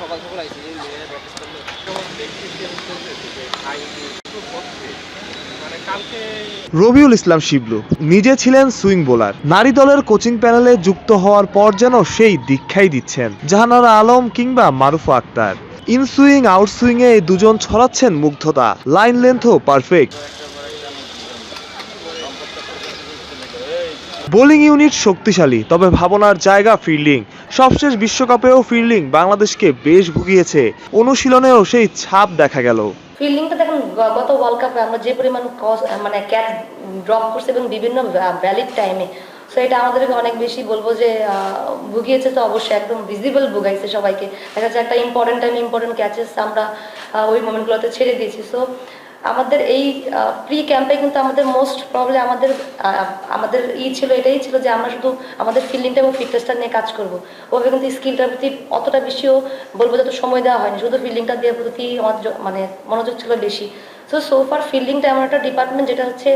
সকাল সকাল আইসি রবিউল ইসলাম শিবলু নিজে ছিলেন সুইং বোলার। নারী দলের কোচিং প্যানেলে যুক্ত হওয়ার পর যেন সেই দীক্ষাই দিচ্ছেন জাহানারা আলম কিংবা Marufa Akter. In swing, out swing এ দুজন ছড়াচ্ছেন মুগ্ধতা। লাইন লেন্থও পারফেক্ট। বোলিং ইউনিট শক্তিশালী, তবে ভাবনার জায়গা ফিল্ডিং সবশেষ বিশ্বকাপেও ফিল্ডিং বাংলাদেশকে বেশ ভুগিয়েছে। অনুশীলনেও সেই ছাপ দেখা গেল। ফিল্ডিংটা দেখেন গত ওয়ার্ল্ড কাপে আমরা যে পরিমাণ মানে ক্যাচ ড্রপ করছি এবং বিভিন্ন ভ্যালিড টাইমে সো এটা আমাদেরকে অনেক বেশি বলব যে ভুগিয়েছে তো অবশ্যই, একদম ভিজিবল ভুগাইছে সবাইকে। দেখা যাচ্ছে একটা ইম্পর্টেন্ট টাইম ইম্পর্টেন্ট ক্যাচেস আমরা ওই মোমেন্টগুলোতে ছেড়ে দিয়েছি। সো আমাদের এই প্রি ক্যাম্পে কিন্তু আমাদের মোস্ট প্রবলেম আমাদের আমাদের ই ছিল, এটাই ছিল যে আমরা শুধু আমাদের ফিল্ডিংটা এবং ফিটনেসটা নিয়ে কাজ করব। ওভাবে কিন্তু স্কিলটার প্রতি অতটা বেশিও বলব যত সময় দেওয়া হয়নি। শুধু ফিল্ডিংটা দেওয়ার প্রতি মানে মনোযোগ ছিল বেশি। সো সোফার ফিল্ডিংটা এমন একটা ডিপার্টমেন্ট যেটা হচ্ছে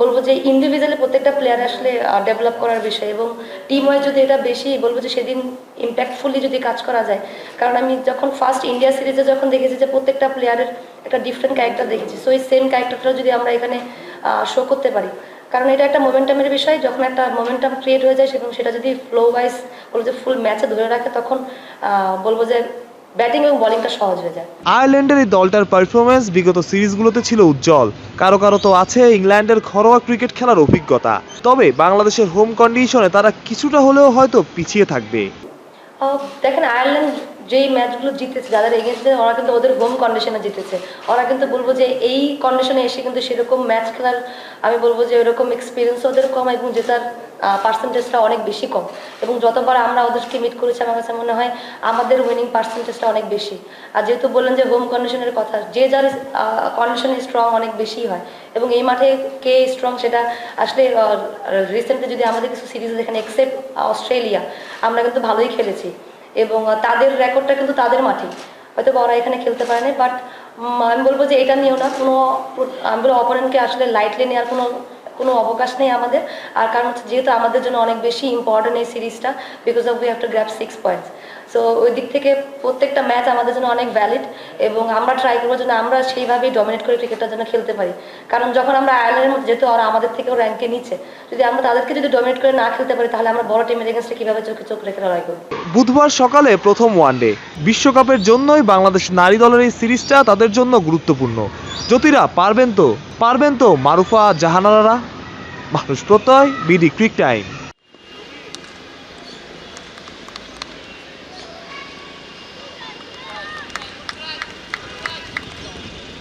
বলব যে ইন্ডিভিজুয়ালি প্রত্যেকটা প্লেয়ার আসলে ডেভেলপ করার বিষয় এবং টিম ওয়াইজ যদি এটা বেশি, বলব যে সেদিন ইম্প্যাক্টফুলি যদি কাজ করা যায়। কারণ আমি যখন ফার্স্ট ইন্ডিয়া সিরিজে যখন দেখেছি যে প্রত্যেকটা প্লেয়ারের একটা ডিফারেন্ট ক্যারেক্টার দেখেছি সো এই সেম ক্যারেক্টারটা যদি আমরা এখানে শো করতে পারি। কারণ এটা একটা মোমেন্টামের বিষয়, যখন একটা মোমেন্টাম ক্রিয়েট হয়ে যায় সেটা যদি ফ্লো ওয়াইজ বলব যে ফুল ম্যাচে ধরে রাখে, তখন বলব যে ব্যাটিং এবং বোলিংটা সহজ হয়ে যায়। আয়ারল্যান্ডের এই দলটার পারফরমেন্স বিগত সিরিজগুলোতে ছিল উজ্জ্বল। কারও কারও তো আছে ইংল্যান্ডের ঘরোয়া ক্রিকেট খেলার অভিজ্ঞতা। তবে বাংলাদেশের হোম কন্ডিশনে তারা কিছুটা হলেও হয়তো পিছিয়ে থাকবে। দেখেন আয়ারল্যান্ড যেই ম্যাচগুলো জিতেছে যাদের এগেনস্টে ওরা কিন্তু ওদের হোম কন্ডিশনে জিতেছে। ওরা কিন্তু বলব যে এই কন্ডিশনে এসে কিন্তু সেরকম ম্যাচ খেলার, আমি বলব যে ওরকম এক্সপিরিয়েন্স ওদের কম এবং জেতার পার্সেন্টেজটা অনেক বেশি কম। এবং যতবার আমরা ওদেরকে মিট করেছি, আমার কাছে মনে হয় আমাদের উইনিং পার্সেন্টেজটা অনেক বেশি। আর যেহেতু বললেন যে হোম কন্ডিশনের কথা, যে যার কন্ডিশনে স্ট্রং অনেক বেশি হয়। এবং এই মাঠে কে স্ট্রং সেটা আসলে রিসেন্টলি যদি আমাদের কিছু সিরিজ দেখেন এক্সেপ্ট অস্ট্রেলিয়া, আমরা কিন্তু ভালোই খেলেছি। এবং তাদের রেকর্ডটা কিন্তু তাদের মাঠে। হয়তো ওরা এখানে খেলতে পারে না বাট আমি বলব যে এটা নিয়েও না, কোনো, আমি বলব অপোনেন্টকে আসলে লাইটলি নেওয়ার কোনো কোনো অবকাশ নেই আমাদের। আর কারণ হচ্ছে যেহেতু আমাদের জন্য অনেক বেশি ইম্পর্টেন্ট এই সিরিজটা because of we have to grab six points so ওই দিক থেকে প্রত্যেকটা ম্যাচ আমাদের জন্য অনেক ভ্যালিড এবং আমরা ট্রাই করব যেন আমরা সেইভাবেই ডমিনেট করে ক্রিকেটটা যেন খেলতে পারি। কারণ যখন আমরা আয়ারল্যান্ডের মধ্যে যেহেতু ওরা আমাদের থেকেও র্যাঙ্কে নিচ্ছে, যদি আমরা তাদেরকে যদি ডমিনেট করে না খেলতে পারি, তাহলে আমরা বড় টিমের এগেনস্টে কীভাবে চোখে চোখ রেখে লড়াই করব? বুধবার সকালে প্রথম ওয়ানডে বিশ্বকাপের জন্যই বাংলাদেশ নারী দলের এই সিরিজটা তাদের জন্য গুরুত্বপূর্ণ। জ্যোতিরা, পারবেন তো? পারবেন তো মারুফা জাহানারা মানুষ প্রত্যয়, বিডি ক্রিক টাইম